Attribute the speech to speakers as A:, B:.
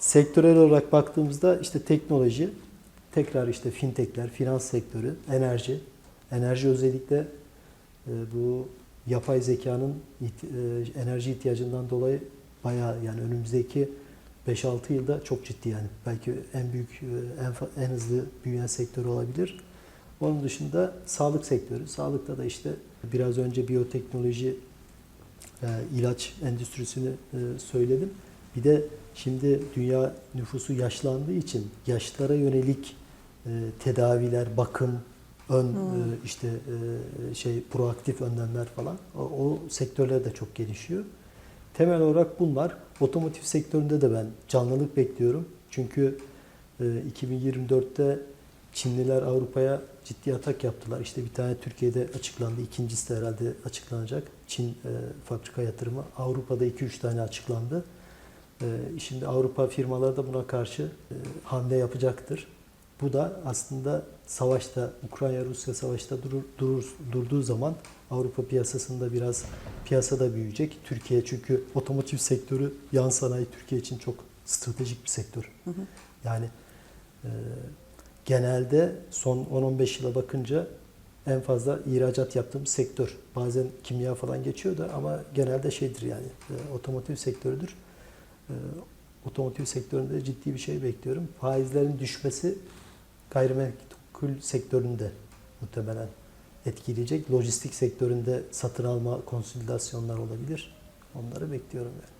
A: sektörel olarak baktığımızda işte teknoloji, tekrar işte fintechler, finans sektörü, enerji. Enerji özellikle e, bu yapay zekanın e, enerji ihtiyacından dolayı bayağı yani önümüzdeki 5-6 yılda çok ciddi yani. Belki en büyük, e, en, en hızlı büyüyen sektör olabilir. Onun dışında sağlık sektörü. Sağlıkta da işte biraz önce biyoteknoloji, ilaç endüstrisini söyledim. Bir de şimdi dünya nüfusu yaşlandığı için yaşlara yönelik e, tedaviler, bakım, ön e, işte e, şey proaktif önlemler falan o, o sektörler de çok gelişiyor. Temel olarak bunlar. Otomotiv sektöründe de ben canlılık bekliyorum. Çünkü e, 2024'te Çinliler Avrupa'ya ciddi atak yaptılar. İşte bir tane Türkiye'de açıklandı. ikincisi de herhalde açıklanacak. Çin e, fabrika yatırımı. Avrupa'da 2-3 tane açıklandı. E, şimdi Avrupa firmaları da buna karşı e, hamle yapacaktır. Bu da aslında savaşta, Ukrayna-Rusya savaşta durur, durur, durduğu zaman Avrupa piyasasında biraz piyasada büyüyecek. Türkiye çünkü otomotiv sektörü, yan sanayi Türkiye için çok stratejik bir sektör. Yani e, genelde son 10-15 yıla bakınca en fazla ihracat yaptığım sektör. Bazen kimya falan geçiyor da ama genelde şeydir yani e, otomotiv sektörüdür. E, otomotiv sektöründe ciddi bir şey bekliyorum. Faizlerin düşmesi gayrimenkul sektöründe muhtemelen etkileyecek. Lojistik sektöründe satın alma konsolidasyonlar olabilir. Onları bekliyorum yani.